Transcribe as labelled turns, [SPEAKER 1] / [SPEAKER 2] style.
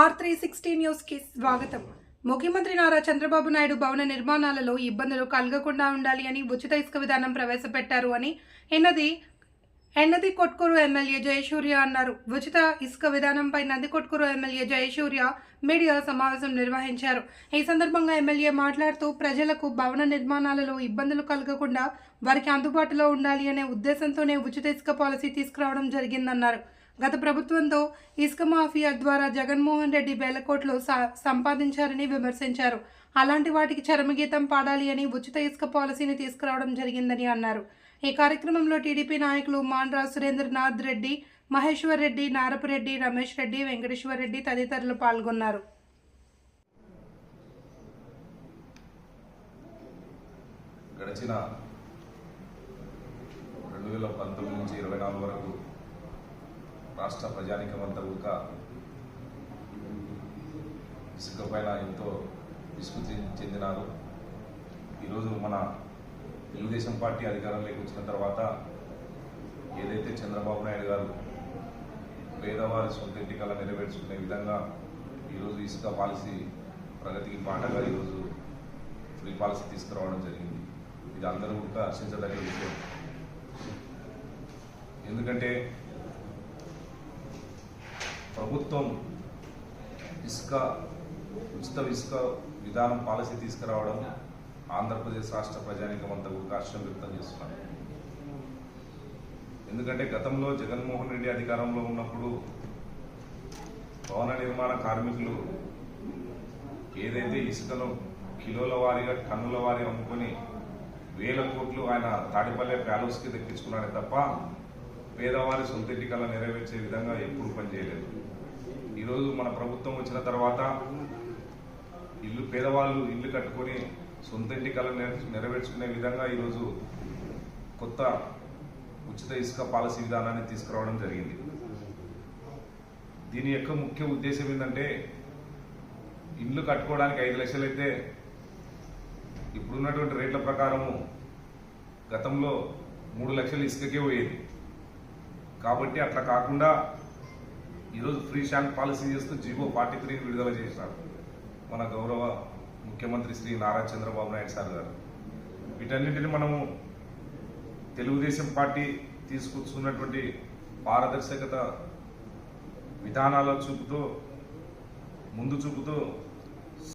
[SPEAKER 1] Are three sixty న్యూస్కి స్వాగతం. ముఖ్యమంత్రి నారా చంద్రబాబు నాయుడు భవన నిర్మాణాలలో ఇబ్బందులు కలగకుండా ఉండాలి అని ఉచిత ఇసుక విధానం ప్రవేశపెట్టారు అని ఎన్నది ఎన్నది కొట్కూరు ఎమ్మెల్యే జయసూర్య అన్నారు. ఉచిత ఇసుక విధానంపై Nandikotkur MLA Jayasurya media సమావేశం నిర్వహించారు. ఈ సందర్భంగా ఎమ్మెల్యే మాట్లాడుతూ ప్రజలకు భవన నిర్మాణాలలో ఇబ్బందులు కలగకుండా వారికి అందుబాటులో ఉండాలి అనే ఉద్దేశంతోనే ఉచిత ఇసుక పాలసీ తీసుకురావడం జరిగిందన్నారు. గత ప్రభుత్వంతో ఇసుక మాఫియా ద్వారా జగన్మోహన్ రెడ్డి వేల కోట్లు సంపాదించారని విమర్శించారు. అలాంటి వాటికి చరమగీతం పాడాలి అని ఉచిత ఇసుక పాలసీని తీసుకురావడం జరిగిందని అన్నారు. ఈ కార్యక్రమంలో టీడీపీ నాయకులు మాన్రా సురేంద్రనాథ్ రెడ్డి మహేశ్వర్ రెడ్డి నారపురెడ్డి రమేష్ రెడ్డి వెంకటేశ్వర్ రెడ్డి తదితరులు పాల్గొన్నారు.
[SPEAKER 2] గడిచిన రెండు వేల పంతొమ్మిది నుంచి ఇరవై నాలుగు వరకు రాష్ట్ర ప్రజానికమంతా కూడా ఇసుక పైన ఎంతో విసుగు చెందినారు. ఈరోజు మన తెలుగుదేశం పార్టీ అధికారంలోకి వచ్చిన తర్వాత ఏదైతే చంద్రబాబు నాయుడు గారు పేదవారి సొంత ఇంటికల్లా నెరవేర్చుకునే విధంగా ఈరోజు ఇసుక పాలసీ ప్రగతికి పాటగా ఈరోజు ఫ్రీ పాలసీ తీసుకురావడం జరిగింది. ఇది అందరూ కూడా హర్షించదగిన విషయం. ఎందుకంటే ప్రభుత్వం ఇసుక ఉచిత ఇసుక విధానం పాలసీ తీసుకురావడం ఆంధ్రప్రదేశ్ రాష్ట్ర ప్రజానికం అంతా కూడా హర్షం వ్యక్తం చేస్తున్నారు. ఎందుకంటే గతంలో జగన్మోహన్ రెడ్డి అధికారంలో ఉన్నప్పుడు భవన నిర్మాణ కార్మికులు ఏదైతే ఇసుకను కిలోల వారీగా టన్నుల వారి అమ్ముకొని వేల కోట్లు ఆయన తాడిపల్లె ప్యాలెస్కి దక్కించుకున్నాడే తప్ప పేదవారి సొంత నెరవేర్చే విధంగా ఎప్పుడు పనిచేయలేదు. ఈరోజు మన ప్రభుత్వం వచ్చిన తర్వాత ఇల్లు పేదవాళ్ళు ఇల్లు కట్టుకొని సొంత ఇంటి కళ నెరవేర్చుకునే విధంగా ఈరోజు కొత్త ఉచిత ఇసుక పాలసీ విధానాన్ని తీసుకురావడం జరిగింది. దీని యొక్క ముఖ్య ఉద్దేశం ఏంటంటే ఇల్లు కట్టుకోవడానికి ఐదు లక్షలు అయితే ఇప్పుడున్నటువంటి రేట్ల ప్రకారము గతంలో మూడు లక్షలు ఇసుకకే పోయేది. కాబట్టి అట్లా కాకుండా ఈరోజు ఫ్రీ షాండ్ పాలసీ చేస్తూ జీవో ఫార్టీ త్రీని విడుదల చేశారు. మన గౌరవ ముఖ్యమంత్రి శ్రీ నారా చంద్రబాబు నాయుడు సార్ గారు. వీటన్నింటిని మనము తెలుగుదేశం పార్టీ తీసుకొచ్చుకున్నటువంటి పారదర్శకత విధానాల చూపుతూ ముందు చూపుతూ